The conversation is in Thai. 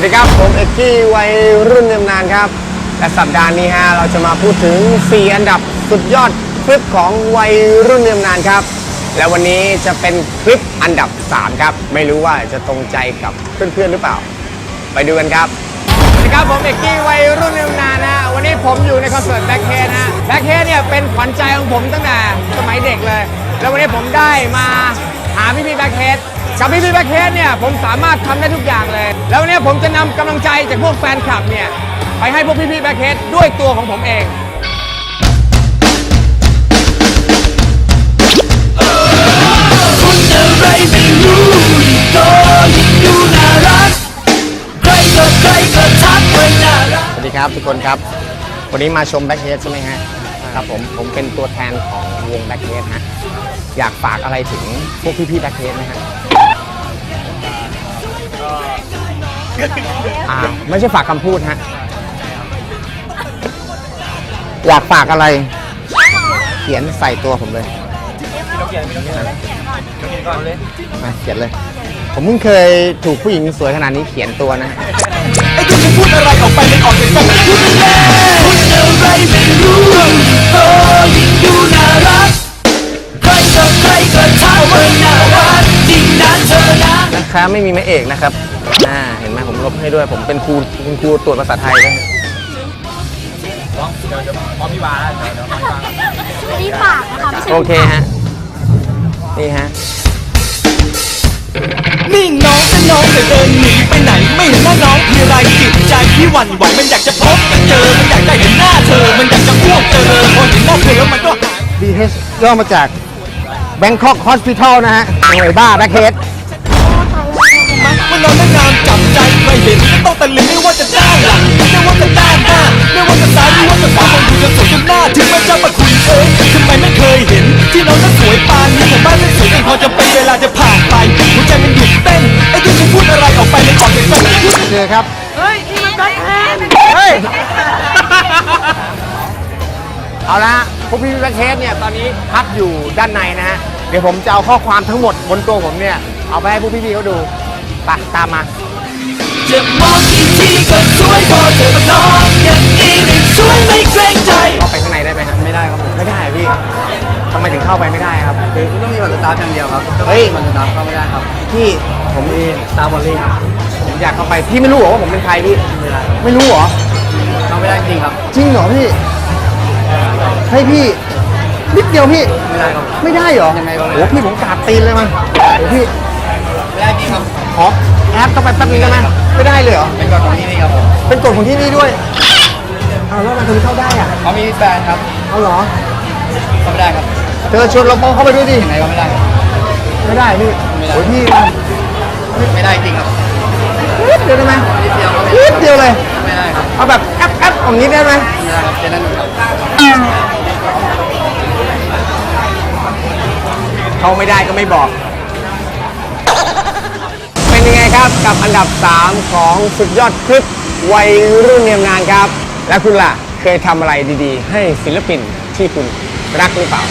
วัสดีครับ ผมเอกกี้วัยรุ่นเนิมนานครับ และสัปดาห์นี้ฮะเราจะมาพูดถึง 4 อันดับสุดยอดคลิปของวัยรุ่นเนิมนานครับ และวันนี้จะเป็นคลิปอันดับ 3 ครับ ไม่รู้ว่าจะตรงใจกับเพื่อนๆหรือเปล่า ไปดูกันครับสวัสดีครับผมเอกกี้วัยรุ่นเนิมนานนะวันนี้ผมอยู่ในคอนเสิร์ตแบ็คเฮดนะแบ็คเฮดเนี่ยเป็นขวัญใจของผมตั้งแต่สมัยเด็กเลย แล้ววันนี้ผมได้มาหาพี่พี่แบ็คเฮด กับพี่พี่แบ็คเฮดเนี่ยผมสามารถทำได้ทุกอย่างเลย แล้ววันนี้ผมจะนำกำลังใจจากพวกแฟนคลับเนี่ยไปให้พวกพี่พี่แบ็คเฮดด้วยตัวของผมเองคุณอะไรไม่รู้ยิ่งโตยิ่งดูน่ารักใครก็ใครก็ทักว่าน่ารักสวัสดีครับทุกคนครับ วันนี้มาชมแบ็คเฮดใช่ไหมฮะครับผมผมเป็นตัวแทนของวงแบ็คเฮดฮะอยากฝากอะไรถึงพวกพี่ๆแบ็คเฮดไหมฮะ อ่าไม่ใช่ฝากคำพูดฮะ อยากฝากอะไร เขียนใส่ตัวผมเลยมาเขียนเลย ผมเพิ่งเคยถูกผู้หญิงสวยขนาดนี้เขียนตัวนะ ไอ้ที่จะพูดอะไรออกไปมันออกจากใจพูดแน่คุณอะไรไม่รู้ยิ่งโตยิ่งดูน่ารักใครก็ใครก็ทักว่าน่ารักจริงนะเธอนะนะครับไม่มีแม่เอกนะครับ ลบให้ด้วย ผมเป็นครูคุณครูตรวจภาษาไทยด้วยนี่ปากนะคะไม่ใช่โอเคฮะ นี่ฮะนี่น้องจะน้องจะเดินหนีไปไหน ไม่เห็นหน้าน้องทีไรจิตใจพี่หวั่นไหวมันอยากจะพบกันเจอ มันอยากได้เห็นหน้าเธอ มันอยากจะอ้วกเจอพอเห็นหน้าเธอแล้วมันก็ BH ย่อมาจาก Bangkok Hospital นะฮะหน่วยบ้าแบ็คเฮด มันมันนอนงามจับใจใครเห็นต้องตะลึงไม่ว่าจะด้านหลังไม่ว่าจะด้านหน้าไม่ว่าจะซ้ายไม่ว่าจะขวามองดูจะสวยจนหน้าถึงแม้จะมาคุณเอ้ยทำไมไม่เคยเห็น ที่น้องนั้นสวยปานนี้แต่บ้านไม่สวยจนพอจะเป็นเวลาจะผ่านไปหัวใจมันหยุดเต้นไอ้ที่ฉันพูดอะไรออกไปมันออกจากใจพูดเจอครับเฮ้ยนี่มันแบ็คแฮนเฮ้ยเอาละพวกพี่แบ็คเฮดเนี่ยตอนนี้พักอยู่ด้านในนะฮะเดี๋ยวผมจะเอาข้อความทั้งหมดบนตัวผมเนี่ยเอาไปให้พวกพี่ๆเขาดู ไปตามมาจะมองกี่ทีก็สวยพอเธอมาน้องอย่างนี้นี่สวยไม่เกรงใจเข้าไปข้างในได้ไหมครับไม่ได้ครับไม่ได้พี่ทำไมถึงเข้าไปไม่ได้ครับคือคุณต้องมีบัตรสตาร์ทอย่างเดียวครับเฮ้ยบัตรสตาร์ทเข้าไม่ได้ครับพี่ผมมีสตาร์บอลลี่ผมอยากเข้าไปพี่ไม่รู้เหรอว่าผมเป็นใครพี่ไม่รู้เหรอเข้าไม่ได้จริงครับ จริงเหรอพี่ให้พี่นิดเดียวพี่ไม่ได้ครับไม่ได้เหรอยังไงก็ไม่ได้โอ้พี่ผมกราบตีนเลยมันโอ้พี่ไม่ได้จริงครับ ขอแอปเข้าไปแป๊บนึงได้ไหมไม่ได้เลยเหรอ เป็นกฎของที่นี่ครับผมเป็นกฎของที่นี่ด้วยเอาแล้วทำไมถึงเข้าได้อะเขามีแบรนด์ครับเอาเหรอเข้าไม่ได้ครับเธอชวนเราโป้เข้าไปด้วยดิยังไงก็ไม่ได้ครับ ไม่ได้พี่ไม่ได้ โอ้ยพี่ไม่ได้จริงครับนิดเดียวได้ไหมนิดเดียวครับนิดเดียวเลย ไม่ได้ครับเอาแบบแอปแอปอย่างนี้ได้ไหมไม่ได้ครับเจนนั่นหนึ่งครับเขาไม่ได้ก็ไม่บอกเป็ นยังไงครับกับอันดับ 3 ของสุดยอดคลิปวัยรุ่นเนียมนานครับ และคุณล่ะเคยทำอะไรดีๆ ให้ศิลปินที่คุณรักหรือเปล่า